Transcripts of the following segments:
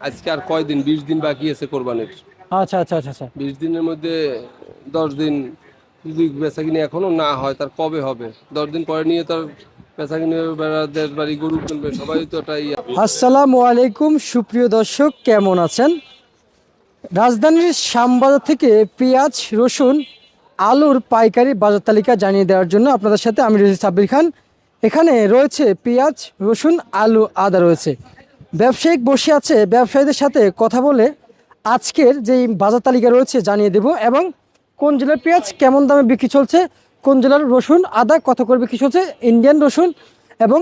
আজকে আর কয়দিন? বিশ দিন বাকি আছে কোরবানির। আচ্ছা আচ্ছা আচ্ছা আচ্ছা। বিশ দিনের মধ্যে দশ দিন যদি বেচা কিনে এখনও না হয় তার কবে হবে? দশ দিন পরে নিয়ে তার বেচা কিনে বেড়া- দেশ বাড়ি গরু কিনবে সবাই তো একটা ইয়ে। আসসালামু আলাইকুম সুপ্রিয় দর্শক কেমন আছেন? রাজধানীর শ্যামবাজার থেকে পেঁয়াজ রসুন আলুর পাইকারি বাজার তালিকা জানিয়ে দেওয়ার জন্য আপনাদের সাথে আমি রয়েছি সাব্বির খান। এখানে রয়েছে পেঁয়াজ রসুন আলু আদা রয়েছে। ব্যবসায়িক বসে আছে ব্যবসায়ীদের সাথে কথা বলে আজকের যেই বাজার তালিকা রয়েছে জানিয়ে দেব এবং কোন জেলার পেঁয়াজ কেমন দামে বিক্রি চলছে কোন জেলার রসুন আদা কত করে বিক্রি চলছে ইন্ডিয়ান রসুন এবং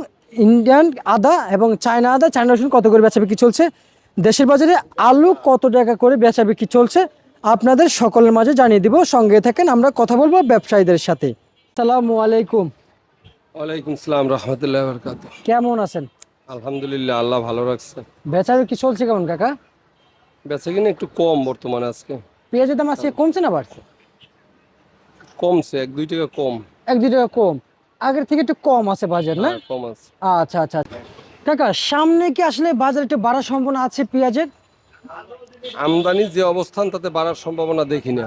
ইন্ডিয়ান আদা এবং চায়না আদা চায়না রসুন কত করে বেচা বিক্রি চলছে দেশের বাজারে আলু কত টাকা করে বেচা বিক্রি চলছে আপনাদের সকলের মাঝে জানিয়ে দিব সঙ্গে থাকেন আমরা কথা বলব ব্যবসায়ীদের সাথে। আসসালামু আলাইকুম। ওয়ালাইকুম সালাম রহমতুল্লাহ কেমন আছেন? আলহামদুলিল্লাহ আল্লাহ ভালো রাখছে। বেচার কি চলছে কেমন কাকা? বেচা কিনে একটু কম বর্তমানে আজকে। পেঁয়াজের দাম আজকে কমছে না বাড়ছে? কমছে এক দুই টাকা কম। এক দুই টাকা কম। আগের থেকে একটু কম আছে বাজার না? হ্যাঁ, কম আছে। আচ্ছা আচ্ছা। কাকা সামনে কি আসলে বাজার একটু বাড়ার সম্ভাবনা আছে পেঁয়াজের? আমদানির যে অবস্থান তাতে বাড়ার সম্ভাবনা দেখি না।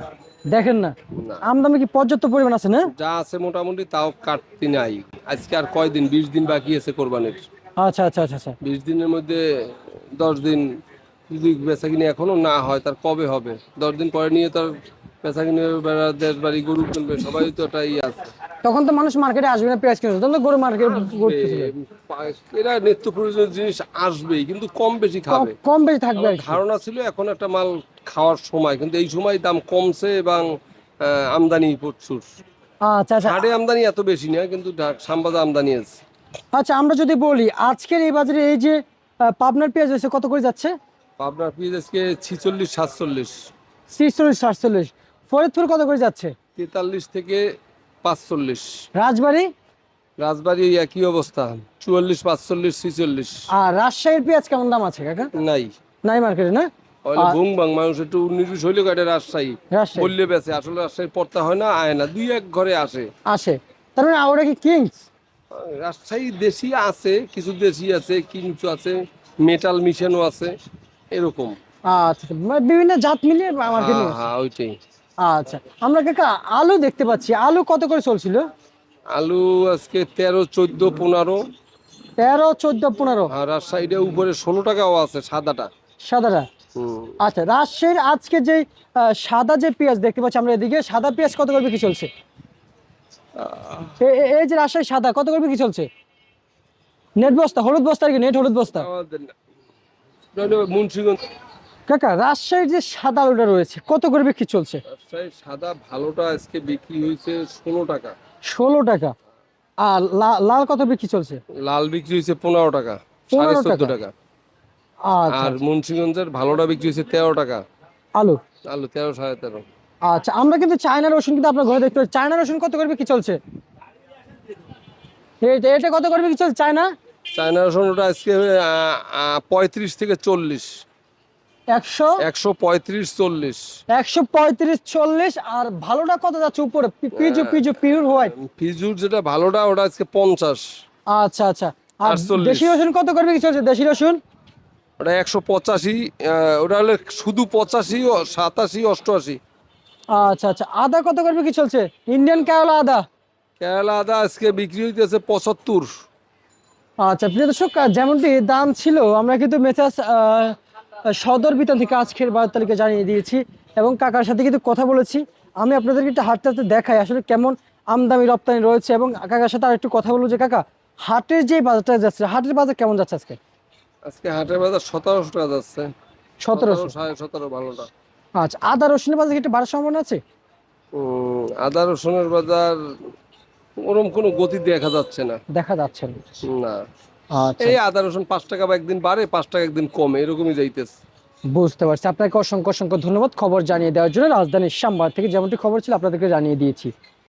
দেখেন না? না। আমদানি কি পর্যাপ্ত পরিমাণ আছে না? যা আছে মোটামুটি তাও কাটতি নাই। আজকে আর কয়দিন বিশ দিন বাকি আছে কোরবানির। আচ্ছা আচ্ছা আচ্ছা আচ্ছা। বিশ দিনের মধ্যে দশ দিন যদি বেচা কিনে এখনও না হয় তার কবে হবে? দশ দিন পরে নিয়ে তার বেচা কিনে বেড়া দেশ বাড়ি গরু কিনবে সবাই তো ইয়ে আছে। তখন তো মানুষ মার্কেটে আসবে না পেঁয়াজ তখন গরু মার্কেট এরা নিত্য প্রয়োজনীয় জিনিস আসবেই কিন্তু কম বেশি খাবে। কম বেশি থাকবে ধারণা ছিল এখন একটা মাল খাওয়ার সময় কিন্তু এই সময় দাম কমছে এবং আমদানি প্রচুর। আচ্ছা আচ্ছা। আমদানি এত বেশি না কিন্তু শ্যামবাজার আমদানি আছে। আচ্ছা আমরা যদি বলি আজকের এই বাজারে এই যে পাবনার পেঁয়াজ হয়েছে কত করে যাচ্ছে? আপনার পিস আজকে ছিচল্লিশ সাতচল্লিশ। ছিচল্লিশ সাতচল্লিশ। ফরিদপুর কত করে যাচ্ছে? তেতাল্লিশ থেকে পাঁচচল্লিশ। রাজবাড়ি? রাজবাড়ি একই অবস্থা চুয়াল্লিশ পাঁচচল্লিশ ছিচল্লিশ। আর রাজশাহীর পেঁয়াজ কেমন দাম আছে কাকা? নাই। নাই মার্কেটে না? মানুষ একটু নির্দিষ্ট হইলে কাটে রাজশাহী। বললে বেছে আসলে রাজশাহী পড়তে হয় না আয় না দুই এক ঘরে আসে। আসে। তার মানে কি কিংস রাজশাহী দেশি আছে কিছু দেশি আছে কিংস আছে মেটাল মিশানো আছে এরকম। আচ্ছা মানে বিভিন্ন জাত মিলিয়ে মার্কেট হ্যাঁ হ্যাঁ ওইটাই। আচ্ছা আমরা কাকা আলু দেখতে পাচ্ছি। আলু কত করে চলছিল? আলু আজকে তেরো চোদ্দ পনেরো। তেরো চোদ্দ পনেরো? আর রাজশাহীটা উপরে ষোলো টাকাও আছে সাদাটা। সাদাটা? আচ্ছা রাজশাহীর আজকে যে সাদা যে পেঁয়াজ দেখতে পাচ্ছি আমরা এদিকে সাদা পেঁয়াজ কত করে বিক্রি চলছে? এই যে রাজশাহী সাদা কত করে বিক্রি চলছে? নেট বস্তা হলুদ বস্তা আর কি নেট হলুদ বস্তা? মুন্সিগঞ্জ। কাকা রাজশাহীর যে সাদা আলুটা রয়েছে কত করে বিক্রি চলছে? রাজশাহীর সাদা ভালোটা আজকে বিক্রি হয়েছে ষোলো টাকা। ষোলো টাকা। আর লাল কত বিক্রি চলছে? লাল বিক্রি হয়েছে পনেরো টাকা সাড়ে চোদ্দ টাকা। আচ্ছা আর মুন্সিগঞ্জের ভালোটা বিক্রি হয়েছে তেরো টাকা। আলু? আলু তেরো সাড়ে তেরো। আচ্ছা আমরা কিন্তু চায়না রসুন কিন্তু আপনার ঘরে দেখতে পাচ্ছি। চায়না রসুন কত করবে কি চলছে? এটা এটা কত করবে কি চলছে চায়না? চায়না রসুন ওটা আজকে পঁয়ত্রিশ থেকে চল্লিশ। একশো? একশো পঁয়ত্রিশ চল্লিশ। একশো পঁয়ত্রিশ চল্লিশ আর ভালোটা কত যাচ্ছে উপরে? পি- পিজু পিজু পিওর হোয়াইট। যেটা ভালোটা ওটা আজকে পঞ্চাশ। আচ্ছা আচ্ছা। আর দেশি রসুন কত করে বিক্রি চলছে? দেশি রসুন? ওটা একশো পঁচাশি ওটা হলে শুধু পঁচাশি সাতাশি অষ্টআশি। আচ্ছা আচ্ছা। আদা কত করে বিক্রি চলছে? ইন্ডিয়ান কেওলা আদা? কেরালা আদা আজকে বিক্রি হইতেছে পঁচাত্তর। আচ্ছা প্রিয় দর্শক যেমনটি দাম ছিল আমরা কিন্তু মেসাজ সদর বিতান থেকে আজকের বাজার তালিকা জানিয়ে দিয়েছি এবং কাকার সাথে কিন্তু কথা বলেছি। আমি আপনাদেরকে একটু হাঁটতে হাঁটতে দেখাই আসলে কেমন আমদানি রপ্তানি রয়েছে এবং কাকার সাথে আর একটু কথা বলব যে কাকা হাটের যে বাজারটা যাচ্ছে হাটের বাজার কেমন যাচ্ছে আজকে? আজকে হাটের বাজার সতেরোশো টাকা যাচ্ছে। সতেরোশো। সাড়ে সতেরো ভালোটা আচ্ছা আদা রসুনের বাজার কি বাড়ার সম্ভাবনা আছে? আদা রসুনের বাজার ওরম কোনো গতি দেখা যাচ্ছে না। দেখা যাচ্ছে না। না। আচ্ছা। এই আদা রসুন পাঁচ টাকা বা একদিন বাড়ে পাঁচ টাকা একদিন কমে এরকমই যাইতেছে। বুঝতে পারছি। আপনাকে অসংখ্য অসংখ্য ধন্যবাদ খবর জানিয়ে দেওয়ার জন্য। রাজধানীর সামবার থেকে যেমনটি খবর ছিল আপনাদেরকে জানিয়ে দিয়েছি।